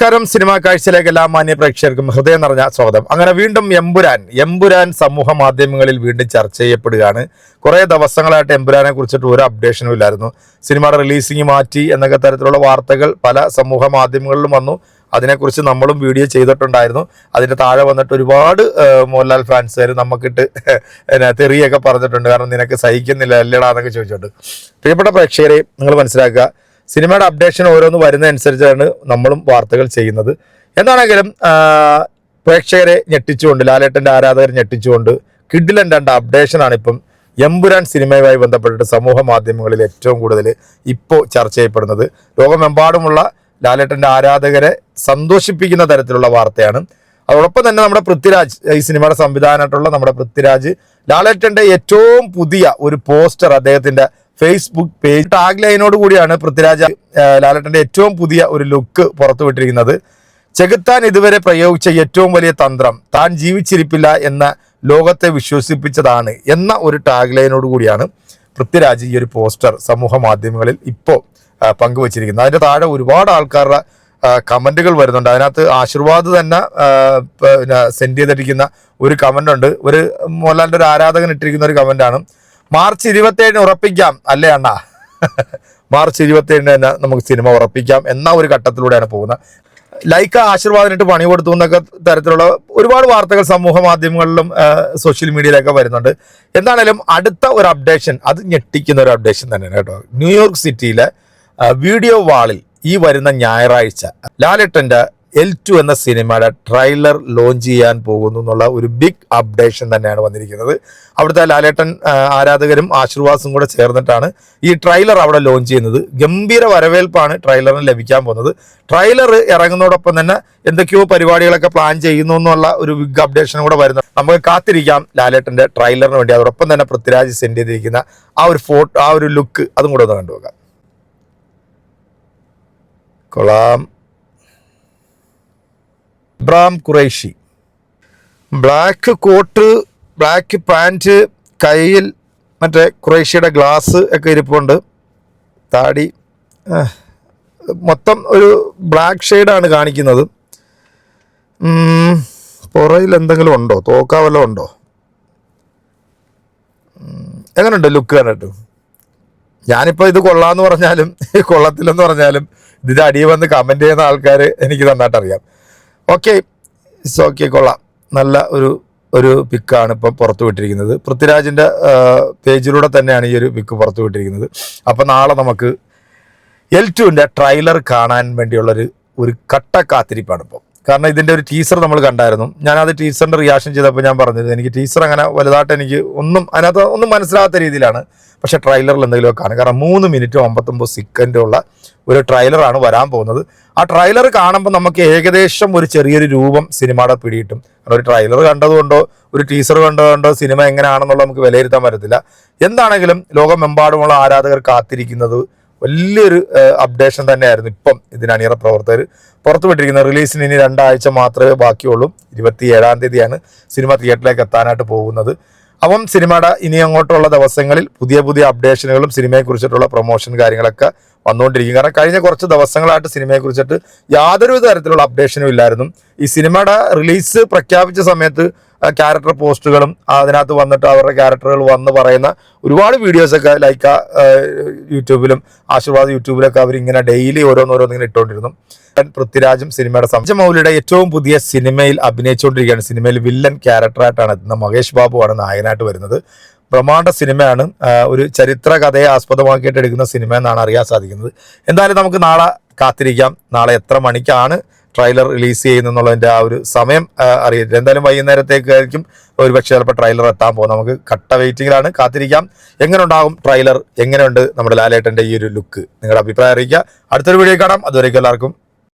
നമസ്കാരം. സിനിമാ കാഴ്ചയിലേക്ക് എല്ലാ മാന്യ പ്രേക്ഷകർക്കും ഹൃദയം നിറഞ്ഞ സ്വാഗതം. അങ്ങനെ വീണ്ടും എമ്പുരാൻ എമ്പുരാൻ സമൂഹ മാധ്യമങ്ങളിൽ വീണ്ടും ചർച്ച ചെയ്യപ്പെടുകയാണ്. കുറേ ദിവസങ്ങളായിട്ട് എമ്പുരാനെ കുറിച്ചിട്ട് ഒരു അപ്ഡേഷനും ഇല്ലായിരുന്നു. സിനിമയുടെ റിലീസിങ് മാറ്റി എന്നൊക്കെ തരത്തിലുള്ള വാർത്തകൾ പല സമൂഹ മാധ്യമങ്ങളിലും വന്നു. അതിനെക്കുറിച്ച് നമ്മളും വീഡിയോ ചെയ്തിട്ടുണ്ടായിരുന്നു. അതിന്റെ താഴെ വന്നിട്ട് ഒരുപാട് മോഹൻലാൽ ഫാൻസുകാർ നമുക്കിട്ട് തെറിയൊക്കെ പറഞ്ഞിട്ടുണ്ട്. കാരണം നിനക്ക് സഹിക്കുന്നില്ല അല്ലേടാ എന്നൊക്കെ ചോദിച്ചിട്ടുണ്ട്. പ്രിയപ്പെട്ട പ്രേക്ഷകരെ നിങ്ങൾ മനസ്സിലാക്കുക സിനിമയുടെ അപ്ഡേഷൻ ഓരോന്ന് വരുന്നതനുസരിച്ചാണ് നമ്മളും വാർത്തകൾ ചെയ്യുന്നത്. എന്താണെങ്കിലും പ്രേക്ഷകരെ ഞെട്ടിച്ചുകൊണ്ട് ലാലേട്ടന്റെ ആരാധകരെ ഞെട്ടിച്ചുകൊണ്ട് കിഡിലൻ രണ്ട് അപ്ഡേഷനാണ് ഇപ്പം എമ്പുരാൻ സിനിമയുമായി ബന്ധപ്പെട്ടിട്ട് സമൂഹ മാധ്യമങ്ങളിൽ ഏറ്റവും കൂടുതൽ ഇപ്പോൾ ചർച്ച ചെയ്യപ്പെടുന്നത്. ലോകമെമ്പാടുമുള്ള ലാലേട്ടന്റെ ആരാധകരെ സന്തോഷിപ്പിക്കുന്ന തരത്തിലുള്ള വാർത്തയാണ്. അതോടൊപ്പം തന്നെ നമ്മുടെ പൃഥ്വിരാജ് ഈ സിനിമയുടെ സംവിധാനമായിട്ടുള്ള നമ്മുടെ പൃഥ്വിരാജ് ലാലേട്ടന്റെ ഏറ്റവും പുതിയ ഒരു പോസ്റ്റർ അദ്ദേഹത്തിന്റെ ഫേസ്ബുക്ക് പേജ് ടാഗ് ലൈനോട് കൂടിയാണ് പൃഥ്വിരാജ് ലാലട്ടന്റെ ഏറ്റവും പുതിയ ഒരു ലുക്ക് പുറത്തുവിട്ടിരിക്കുന്നത്. ചെകുത്താൻ ഇതുവരെ പ്രയോഗിച്ച ഏറ്റവും വലിയ തന്ത്രം താൻ ജീവിച്ചിരിപ്പില്ല എന്ന ലോകത്തെ വിശ്വസിപ്പിച്ചതാണ് എന്ന ഒരു ടാഗ് ലൈനോട് കൂടിയാണ് പൃഥ്വിരാജ് ഈ ഒരു പോസ്റ്റർ സമൂഹ മാധ്യമങ്ങളിൽ ഇപ്പോൾ പങ്കുവച്ചിരിക്കുന്നത്. അതിന്റെ താഴെ ഒരുപാട് ആൾക്കാരുടെ കമന്റുകൾ വരുന്നുണ്ട്. അതിനകത്ത് ആശീർവാദ് തന്നെ പിന്നെ സെൻഡ് ചെയ്തിരിക്കുന്ന ഒരു കമന്റ് ഉണ്ട് ഒരു മോഹൻലാലിന്റെ ഒരു ആരാധകൻ ഇട്ടിരിക്കുന്ന ഒരു കമന്റാണ് മാർച്ച് ഇരുപത്തേഴിന് ഉറപ്പിക്കാം. അല്ലേ അണ്ണ? മാർച്ച് ഇരുപത്തേഴിന് തന്നെ നമുക്ക് സിനിമ ഉറപ്പിക്കാം എന്ന ഒരു ഘട്ടത്തിലൂടെയാണ് പോകുന്നത്. ലൈക്ക ആശീർവാദിനിട്ട് പണി കൊടുത്തു എന്നൊക്കെ തരത്തിലുള്ള ഒരുപാട് വാർത്തകൾ സമൂഹ മാധ്യമങ്ങളിലും സോഷ്യൽ മീഡിയയിലൊക്കെ വരുന്നുണ്ട്. എന്താണേലും അടുത്ത ഒരു അപ്ഡേഷൻ അത് ഞെട്ടിക്കുന്ന ഒരു അപ്ഡേഷൻ തന്നെയാണ് കേട്ടോ. ന്യൂയോർക്ക് സിറ്റിയിലെ വീഡിയോ വാളിൽ ഈ വരുന്ന ഞായറാഴ്ച ലാലേട്ടന്റെ എൽ ടു എന്ന സിനിമയുടെ ട്രെയിലർ ലോഞ്ച് ചെയ്യാൻ പോകുന്നു എന്നുള്ള ഒരു ബിഗ് അപ്ഡേഷൻ തന്നെയാണ് വന്നിരിക്കുന്നത്. അവിടുത്തെ ലാലേട്ടൻ ആരാധകരും ആശീർവാസും കൂടെ ചേർന്നിട്ടാണ് ഈ ട്രെയിലർ അവിടെ ലോഞ്ച് ചെയ്യുന്നത്. ഗംഭീര വരവേൽപ്പാണ് ട്രെയിലറിന് ലഭിക്കാൻ പോകുന്നത്. ട്രെയിലർ ഇറങ്ങുന്നതോടൊപ്പം തന്നെ എന്തൊക്കെയോ പരിപാടികളൊക്കെ പ്ലാൻ ചെയ്യുന്നു എന്നുള്ള ഒരു ബിഗ് അപ്ഡേഷൻ കൂടെ വരുന്നു. നമുക്ക് കാത്തിരിക്കാം ലാലേട്ടന്റെ ട്രെയിലറിന് വേണ്ടി. അതോടൊപ്പം തന്നെ പൃഥ്വിരാജ് സെൻഡ് ചെയ്തിരിക്കുന്ന ആ ഒരു ഫോട്ടോ ആ ഒരു ലുക്ക് അതും കൂടെ ഒന്ന് കണ്ടുപോകാം കൊള്ളാം Ibram Qureshi black coat black pant കയ്യിൽ മറ്റേ ഖുറൈഷിയുടെ ഗ്ലാസ് ഒക്കെ ഇരിപ്പുണ്ട്. താടി മൊത്തം ഒരു ബ്ലാക്ക് ഷെയ്ഡാണ് കാണിക്കുന്നത്. പുറയിൽ എന്തെങ്കിലും ഉണ്ടോ? തോക്കാവല്ലോ ഉണ്ടോ? എങ്ങനെയുണ്ട് ലുക്ക് കണ്ടിട്ട്? ഞാനിപ്പോൾ ഇത് കൊള്ളാമെന്ന് പറഞ്ഞാലും കൊള്ളത്തില്ലെന്ന് പറഞ്ഞാലും ഇതിന്റെ അടിയിൽ വന്ന് കമന്റ് ചെയ്യുന്ന ആൾക്കാർ എനിക്ക് നന്നായിട്ട് അറിയാം. ഓക്കെ ഇറ്റ്സ് ഓക്കെ കൊള്ളാം. നല്ല ഒരു ഒരു പിക്കാണ് ഇപ്പം പുറത്തു വിട്ടിരിക്കുന്നത്. പൃഥ്വിരാജിന്റെ പേജിലൂടെ തന്നെയാണ് ഈ ഒരു പിക്ക് പുറത്തു വിട്ടിരിക്കുന്നത്. അപ്പം നാളെ നമുക്ക് എൽ ടുവിന്റെ ട്രailer കാണാൻ വേണ്ടിയുള്ളൊരു ഒരു കട്ട കാത്തിരിപ്പാണ് ഇപ്പോൾ കാരണം ഇതിന്റെ ഒരു ടീസർ നമ്മൾ കണ്ടായിരുന്നു. ഞാൻ ഞാനത് ടീസറിന്റെ റിയാക്ഷൻ ചെയ്തപ്പോൾ ഞാൻ പറഞ്ഞത് എനിക്ക് ടീസർ അങ്ങനെ വലുതായിട്ട് എനിക്ക് ഒന്നും അതിനകത്ത് ഒന്നും മനസ്സിലാകാത്ത രീതിയിലാണ്. പക്ഷേ ട്രെയിലറിൽ എന്തെങ്കിലുമൊക്കെ കാണും കാരണം മൂന്ന് മിനിറ്റും അമ്പത്തൊമ്പത് സെക്കൻഡുള്ള ഒരു ട്രെയിലറാണ് വരാൻ പോകുന്നത്. ആ ട്രെയിലർ കാണുമ്പോൾ നമുക്ക് ഏകദേശം ഒരു ചെറിയൊരു രൂപം സിനിമയുടെ പിടിയിട്ടും കാരണം ഒരു ട്രെയിലർ കണ്ടതുകൊണ്ടോ ഒരു ടീസർ കണ്ടതുകൊണ്ടോ സിനിമ എങ്ങനെയാണെന്നുള്ളത് നമുക്ക് വിലയിരുത്താൻ പറ്റത്തില്ല. എന്താണെങ്കിലും ലോകമെമ്പാടുമുള്ള ആരാധകർ കാത്തിരിക്കുന്നത് വലിയൊരു അപ്ഡേഷൻ തന്നെയായിരുന്നു ഇപ്പം ഇതിന് അണിയറ പ്രവർത്തകർ പുറത്തുവിട്ടിരിക്കുന്നത് റിലീസിന് ഇനി രണ്ടാഴ്ച മാത്രമേ ബാക്കിയുള്ളൂ. ഇരുപത്തി ഏഴാം തീയതിയാണ് സിനിമ തിയേറ്ററിലേക്ക് എത്താനായിട്ട് പോകുന്നത്. അപ്പം സിനിമയുടെ ഇനി അങ്ങോട്ടുള്ള ദിവസങ്ങളിൽ പുതിയ പുതിയ അപ്ഡേഷനുകളും സിനിമയെക്കുറിച്ചിട്ടുള്ള പ്രൊമോഷൻ കാര്യങ്ങളൊക്കെ വന്നുകൊണ്ടിരിക്കും. കാരണം കഴിഞ്ഞ കുറച്ച് ദിവസങ്ങളായിട്ട് സിനിമയെ കുറിച്ചിട്ട് യാതൊരു തരത്തിലുള്ള അപ്ഡേഷനും ഇല്ലായിരുന്നു. ഈ സിനിമയുടെ റിലീസ് പ്രഖ്യാപിച്ച സമയത്ത് ക്യാരക്ടർ പോസ്റ്റുകളും അതിനകത്ത് വന്നിട്ട് അവരുടെ ക്യാരക്ടറുകൾ വന്ന് പറയുന്ന ഒരുപാട് വീഡിയോസൊക്കെ ലൈക്ക യൂട്യൂബിലും ആശീർവാദ് യൂട്യൂബിലൊക്കെ അവരിങ്ങനെ ഡെയിലി ഓരോന്നോരോന്ന് ഇങ്ങനെ ഇട്ടുകൊണ്ടിരുന്നു പൃഥ്വിരാജും സിനിമയുടെ സംജമൗലിയുടെ ഏറ്റവും പുതിയ സിനിമയിൽ അഭിനയിച്ചുകൊണ്ടിരിക്കുകയാണ്. സിനിമയിൽ വില്ലൻ ക്യാരക്ടറായിട്ടാണ് എത്തുന്നത് മഹേഷ് ബാബുവാണ് നായകനായിട്ട് വരുന്നത്. ബ്രഹ്മാണ്ഡ സിനിമയാണ് ഒരു ചരിത്ര കഥയെ ആസ്പദമാക്കിയിട്ട് എടുക്കുന്ന സിനിമ എന്നാണ് അറിയാൻ സാധിക്കുന്നത്. എന്തായാലും നമുക്ക് നാളെ കാത്തിരിക്കാം. നാളെ എത്ര മണിക്കാണ് ട്രെയിലർ റിലീസ് ചെയ്യുന്നതിന്റെ ആ ഒരു സമയം അറിയില്ല എന്തായാലും വൈകുന്നേരത്തേക്കായിരിക്കും ഒരു പക്ഷേ ചിലപ്പോൾ ട്രെയിലർ എത്താൻ പോകും നമുക്ക് കട്ട വെയിറ്റിങ്ങിലാണ് കാത്തിരിക്കാം. എങ്ങനെ ഉണ്ടാകും ട്രെയിലർ? എങ്ങനെയുണ്ട് നമ്മുടെ ലാലേട്ടന്റെ ഈ ഒരു ലുക്ക്? നിങ്ങളുടെ അഭിപ്രായം അറിയിക്കുക. അടുത്തൊരു വീഡിയോ കാണാം. അതുവരേക്കും എല്ലാവർക്കും